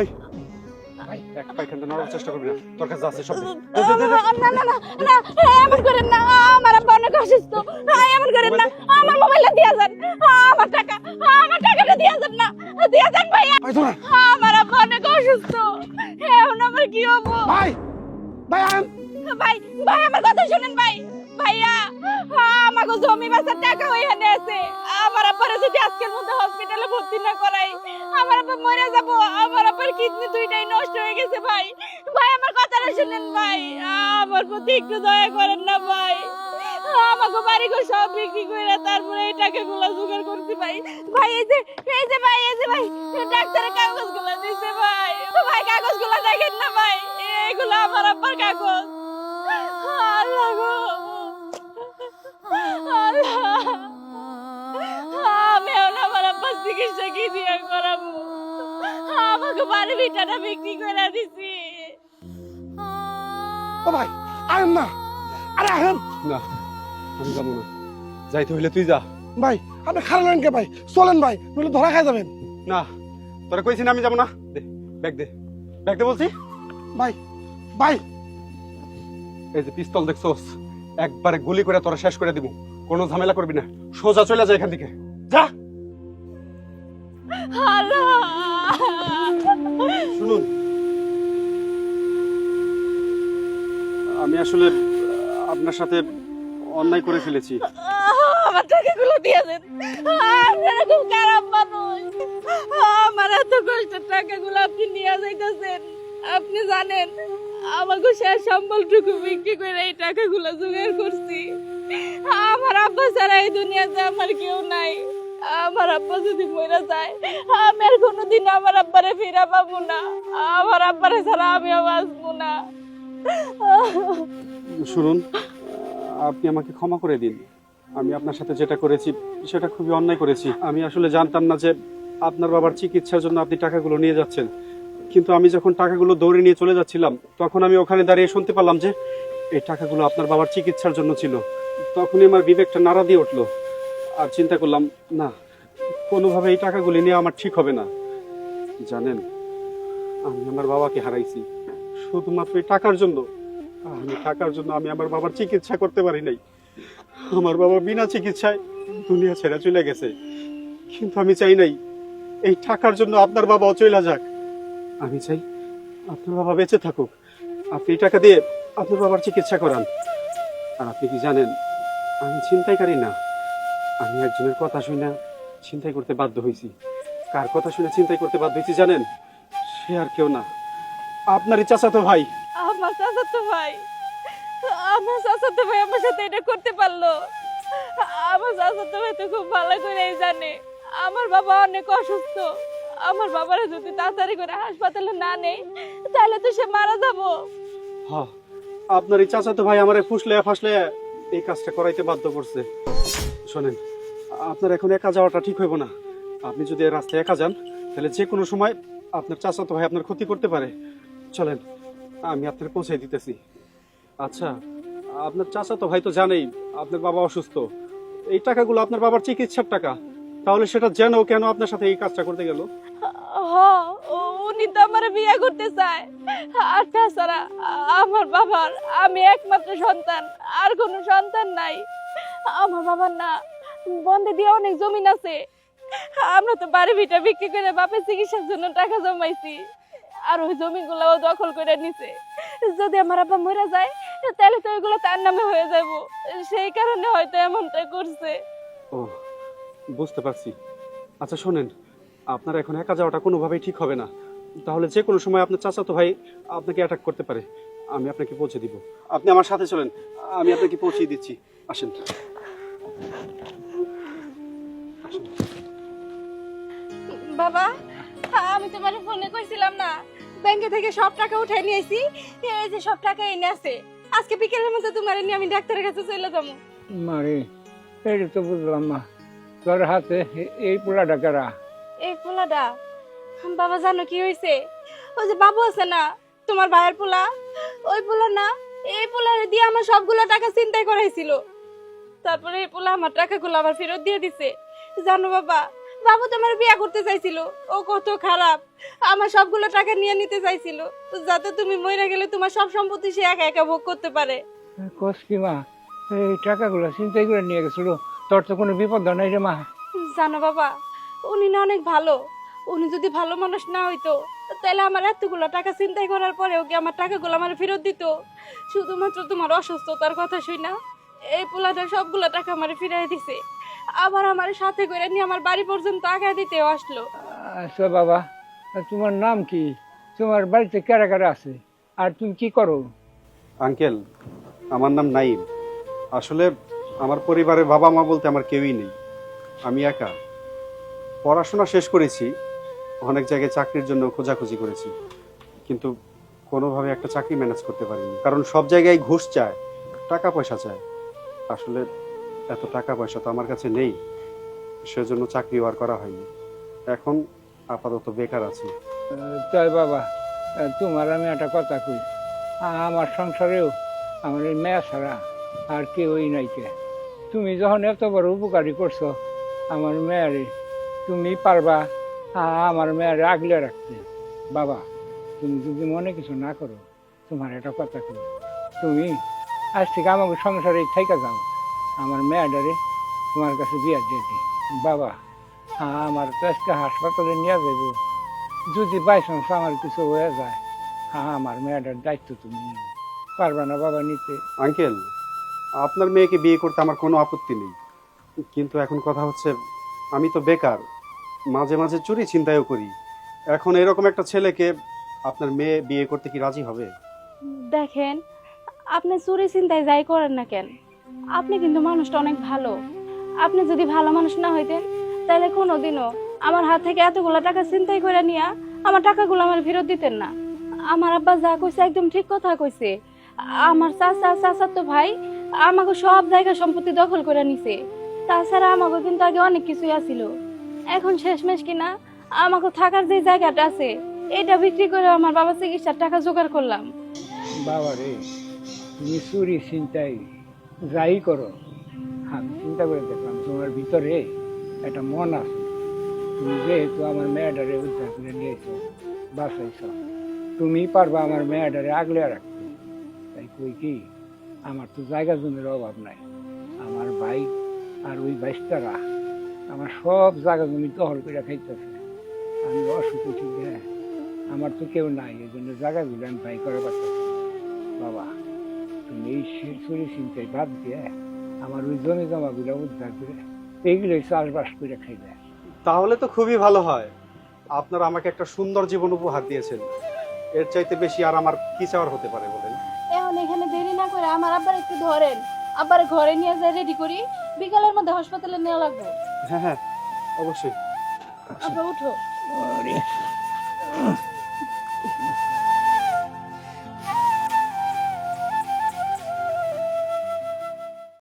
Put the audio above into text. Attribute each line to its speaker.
Speaker 1: এই এক পায়খানা নড়ার চেষ্টা করবি না। তোর কাছে আছে সব দে, দে, দে, দে।
Speaker 2: না না না না এমন করেন না আমার আব্বা অনেক অসুস্থ। এমন করেন না আমার মোবাইলটা দিয়ে যান। আমার টাকা আমার টাকাটা দিয়ে যান না দিয়ে যান ভাইয়া।
Speaker 3: ভাই
Speaker 2: আমার আব্বা অনেক অসুস্থ। এখন আমার কি হব?
Speaker 3: ভাই ভাই
Speaker 2: ভাই ভাই আমার কথা শুনেন ভাই। ভাইয়া জমি বাসার টাকা ওইখানে আছে। আমার আব্বারে যদি আজকের মধ্যে হসপিটালে ভর্তি না করাই, আমার আব্বা মরে যাব, আমার আব্বার কিডনি দুইটাই নষ্ট হয়ে গেছে ভাই। ভাই, আমার কথাটা শুনেন ভাই। আমার প্রতি একটু দয়া করেন না ভাই। আমাকে বাড়ি ঘর সব বিক্রি করে তারপরে এই টাকাগুলো জোগাড় করছি ভাই। ভাই, এই যে এই যে ভাই, এই যে ভাই, ডাক্তারের কাগজগুলো দিছে ভাই। ভাই, কাগজগুলো দেখেন না ভাই। এগুলো আমার আব্বার কাগজ। আমি এখন আমার আব্বার চিকিৎসা কি দিয়ে করাবো আমাকে বাড়ি ভিটাটা বিক্রি করে দিছি
Speaker 3: ও ভাই আন না। আরে আহেন।
Speaker 1: না আমি যাব না। যাইতে হইলে তুই যা।
Speaker 3: ভাই আপনি খারাপ কে ভাই? চলেন ভাই নইলে ধরা খাই যাবেন।
Speaker 1: না তোরা কইছি না আমি যাব না। দে ব্যাগ দে। ব্যাগ দে বলছি।
Speaker 3: ভাই ভাই।
Speaker 1: এই যে পিস্তল দেখছোস একবারে গুলি করে তোরা শেষ করে দিব। কোনো ঝামেলা করবি না। সোজা চলে যায় এখান থেকে। যা। শুনুন। আমি আসলে আপনার সাথে অন্যায় করে ফেলেছি।
Speaker 2: আমার টাকাগুলো দিয়ে দেন। আপনারা খুব খারাপ মানুষ। আমার এত কষ্টের টাকাগুলো আপনি নিয়ে যাইতেছেন। আপনি জানেন আমাকে শেষ সম্বলটুকু বিক্রি করে এই টাকাগুলো জোগাড় করছি। আমার আব্বা ছাড়া এই দুনিয়াতে আমার কেউ নাই। আমার আব্বা যদি মরে যায়, আমি আর কোনোদিন আমার আব্বারে ফিরা পাবো না। আমার আব্বারে ছাড়া আমিও বাঁচবো না।
Speaker 1: শুনুন, আপনি আমাকে ক্ষমা করে দিন। আমি আপনার সাথে যেটা করেছি, সেটা খুবই অন্যায় করেছি। আমি আসলে জানতাম না যে আপনার বাবার চিকিৎসার জন্য আপনি টাকাগুলো নিয়ে যাচ্ছেন। কিন্তু আমি যখন টাকাগুলো দৌড়ে নিয়ে চলে যাচ্ছিলাম, তখন আমি ওখানে দাঁড়িয়ে শুনতে পারলাম যে, এই টাকাগুলো আপনার বাবার চিকিৎসার জন্য ছিল। তখনই আমার বিবেকটা নাড়া দিয়ে উঠল। আর চিন্তা করলাম, না, কোনোভাবে এই টাকাগুলি নিয়ে আমার ঠিক হবে না। জানেন, আমি আমার বাবাকে হারাইছি। শুধুমাত্র এই টাকার জন্য। আমি টাকার জন্য আমি আমার বাবার চিকিৎসা করতে পারি নাই। আমার বাবা বিনা চিকিৎসায় দুনিয়া ছেড়ে চলে গেছে। কিন্তু আমি চাই নাই, এই টাকার জন্য আপনার বাবাও চলে যাক। আমি চাই আপনার বাবা বেঁচে থাকুক। আপনি এই টাকা দিয়ে আপনার বাবার চিকিৎসা করান। আর আপনি কি জানেন আমি চিন্তাইকারী না। আমি একজনের কথা শুনে চিন্তাই করতে বাধ্য হয়েছি। কার কথা শুনে চিন্তাই করতে বাধ্য হয়েছি জানেন? সে আর কেউ না। আপনারই চাচাতো ভাই।
Speaker 2: আমার চাচাতো ভাই। আমার চাচাতো ভাই আমার সাথে এটা করতে পারল। আমার চাচাতো ভাই তো খুব ভালো করেই জানে। আমার বাবা অনেক অসুস্থ। আমার বাবারা যদি তাড়াতাড়ি করে হাসপাতালে না নেই তাহলে তো সে মারা যাব।
Speaker 1: হ্যাঁ আপনার এই চাচাতো ভাই আমারে ফুসলে, ফাসলে এই কাজটা করাইতে বাধ্য করছে। শোনেন, আপনার এখন একা যাওয়াটা ঠিক হইব না। আপনি যদি রাস্তায় একা যান, তাহলে যে কোনো সময় আপনার চাচাতো ভাই আপনার ক্ষতি করতে পারে। চলেন, আমি আপনার পৌঁছে দিতেছি। আচ্ছা আপনার চাচাতো ভাই তো জানেই, আপনার বাবা অসুস্থ। এই টাকাগুলো আপনার বাবার চিকিৎসার টাকা। তাহলে সেটা যেন কেন আপনার সাথে এই কাজটা করতে গেল?
Speaker 2: হ উনি তো আমার বিয়ে করতে চায়। আর তাছাড়া, আমার বাবার, আমি একমাত্র সন্তান, আর কোনো সন্তান নাই। আমার বাবার না বন্ধে দিয়ে অনেক জমিন আছে। আমরা তো বাড়ি ভিটা বিক্রি করে বাপের চিকিৎসার জন্য টাকা জমাইছি। আর ওই জমিগুলো দখল করে নিছে। যদি আমার আব্বা মরে যায়, তাহলে তো ওইগুলো তার নামে হয়ে যাব। সেই কারণে হয়তো এমনটা করছে।
Speaker 1: ও, বুঝতে পারছি। আচ্ছা শোনেন আপনার এখন একা যাওয়াটা কোনোভাবেই ঠিক হবে না। তাহলে যে কোনো সময় আপনার চাচাতো ভাই আপনাকে অ্যাটাক করতে পারে। আমি আপনাকে পৌঁছে দিব। আপনি আমার সাথে চলেন। আমি আপনাকে পৌঁছে দিচ্ছি। আসেন। আসেন।
Speaker 2: বাবা আমি তোমার ফোনে কইছিলাম না ব্যাংকে থেকে সব টাকা উঠে নিয়েছি। এই যে সব টাকা এনে আছে। আজকে বিকেলের মধ্যে তোমার নিয়ে আমি ডাক্তারের কাছে চলে যাব।
Speaker 4: মারে এটা তো বুঝলাম না। তোর হাতে এই পোলাটা কারা?
Speaker 2: এই পোলাটা বাবা জানো কি হয়েছে ওই যে বাবু আছে না তোমার ভাইয়ের পোলা ওই পোলা না এই পোলারে দিয়ে আমার সবগুলো টাকা চিন্তাই করাইছিল। তারপরে এই পোলা আমার টাকাগুলো আবার ফেরত দিয়ে দিছে। জানো বাবা বাবু তোমার বিয়ে করতে চাইছিল ও কত খারাপ আমার সবগুলো টাকা নিয়ে নিতে চাইছিল যাতে তুমি মরে গেলে তোমার সব সম্পত্তি সে একা একা ভোগ করতে পারে।
Speaker 4: কস মা এই টাকাগুলো চিন্তাই করে নিয়ে গেছিল তোর তো কোনো বিপদ নাই রে মা।
Speaker 2: জানো বাবা উনি না অনেক ভালো। উনি যদি ভালো মানুষ না হইতো তাহলে আমার এতগুলো টাকা চিন্তাই করার পরেও কি আমার টাকাগুলো আমার ফেরত দিত? শুধুমাত্র তোমার অসুস্থতার কথা শুই না এই পোলাটা সবগুলো টাকা আমার ফিরাই দিছে। আবার আমার সাথে করে নিয়ে আমার বাড়ি পর্যন্ত আগায় দিতেও আসলো।
Speaker 4: আচ্ছা বাবা তোমার নাম কি? তোমার বাড়িতে কারা কারা আছে? আর তুমি কি করো?
Speaker 1: আঙ্কেল আমার নাম নাইম আসলে আমার পরিবারের বাবা মা বলতে আমার কেউই নেই। আমি একা। পড়াশোনা শেষ করেছি, অনেক জায়গায় চাকরির জন্য খোঁজাখুঁজি করেছি, কিন্তু কোনোভাবে একটা চাকরি ম্যানেজ করতে পারিনি। কারণ সব জায়গায় ঘুষ চায়, টাকা পয়সা চায়। আসলে এত টাকা পয়সা তো আমার কাছে নেই, সেজন্য চাকরি আর করা হয়নি। এখন আপাতত বেকার আছি।
Speaker 4: তাই বাবা, তোমার আমি একটা কথা কই। আমার সংসারেও আমার এই মেয়া ছাড়া আর কেউই নাই কে। তুমি যখন এত বড় উপকারী করছ, আমার মেয়ারে তুমি পারবা আমার মেয়ারে আগলে রাখতে। বাবা, তুমি যদি মনে কিছু না করো, তোমার এটা কথা কই। তুমি আজ থেকে আমাকে সংসারে থাইকা যাও। আমার মেয়াডারে তোমার কাছে বিয়ার দিই। বাবা আমার তো আজকে হাসপাতালে নিয়ে যাব যদি বাইচান্স আমার কিছু হয়ে যায় হ্যাঁ আমার মেয়েটার দায়িত্ব তুমি পারবে না বাবা নিতে?
Speaker 1: আঙ্কেল, আপনার মেয়েকে বিয়ে করতে আমার কোনো আপত্তি নেই। কিন্তু এখন কথা হচ্ছে, আমি তো বেকার। মাঝে মাঝে চুরি চিন্তায়ও করি। এখন এরকম একটা ছেলেকে আপনার মেয়ে বিয়ে করতে কি রাজি হবে?
Speaker 2: দেখেন, আপনি চুরি চিন্তায় যাই করেন না কেন? আপনি কিন্তু মানুষটা অনেক ভালো। আপনি যদি ভালো মানুষ না হইতেন, তাহলে কোনোদিনও আমার হাত থেকে এতগুলো টাকা চিন্তাই করে নিয়ে আমার টাকাগুলো আমার ফেরত দিতেন না। আমার আব্বা যা কইছে একদম ঠিক কথা কইছে। আমার চাচা চাচা তো ভাই আমাকে সব জায়গা সম্পত্তি দখল করে নিছে। তাছাড়া আমাকে কিন্তু আগে অনেক কিছুই আছিল। এখন শেষমেশ কিনা? আমাকে থাকার যে জায়গাটা আছে, এটা বিক্রি করে আমার বাবা চিকিৎসার টাকা জোগাড় করলাম।
Speaker 4: বাবা রে, তুমি চুরি চিন্তাই যাই করো। আমি চিন্তা করে দেখলাম তোমার ভিতরে একটা মন আছে। তুমি যেহেতু আমার মেয়েটারে উদ্ধার করে নিয়েছো, বাঁচাইছ, তুমি পারবা আমার মেয়েটারে আগলে রাখতে। তাই কই কি, আমার তো জায়গা জমির অভাব নাই। আমার ভাই আর ওই বাইশটারা আমার সব জায়গা জমি দখল করে খাইতেছে। আমি অসুখ উঠি হ্যাঁ আমার তো কেউ নাই এই জন্য জায়গাগুলো আমি ভাই করে পারতেছি বাবা তুমি এই শি- চুরি চিন্তায় বাদ দিয়ে আমার ওই জমি জমা জমাগুলো উদ্ধার করে এইগুলোই চাষবাস করে খাইবে।
Speaker 1: তাহলে তো খুবই ভালো হয়। আপনারা আমাকে একটা সুন্দর জীবন উপহার দিয়েছেন। এর চাইতে বেশি আর আমার কি চাওয়ার হতে পারে বলেন?
Speaker 2: এখন এখানে দেরি না করে আমার আব্বার একটু ধরেন। আব্বার ঘরে নিয়ে যাই রেডি করি। বিকালের মধ্যে হাসপাতালে নেওয়া লাগবে।
Speaker 1: হ্যাঁ হ্যাঁ অবশ্যই।
Speaker 2: উঠো।
Speaker 4: ওরে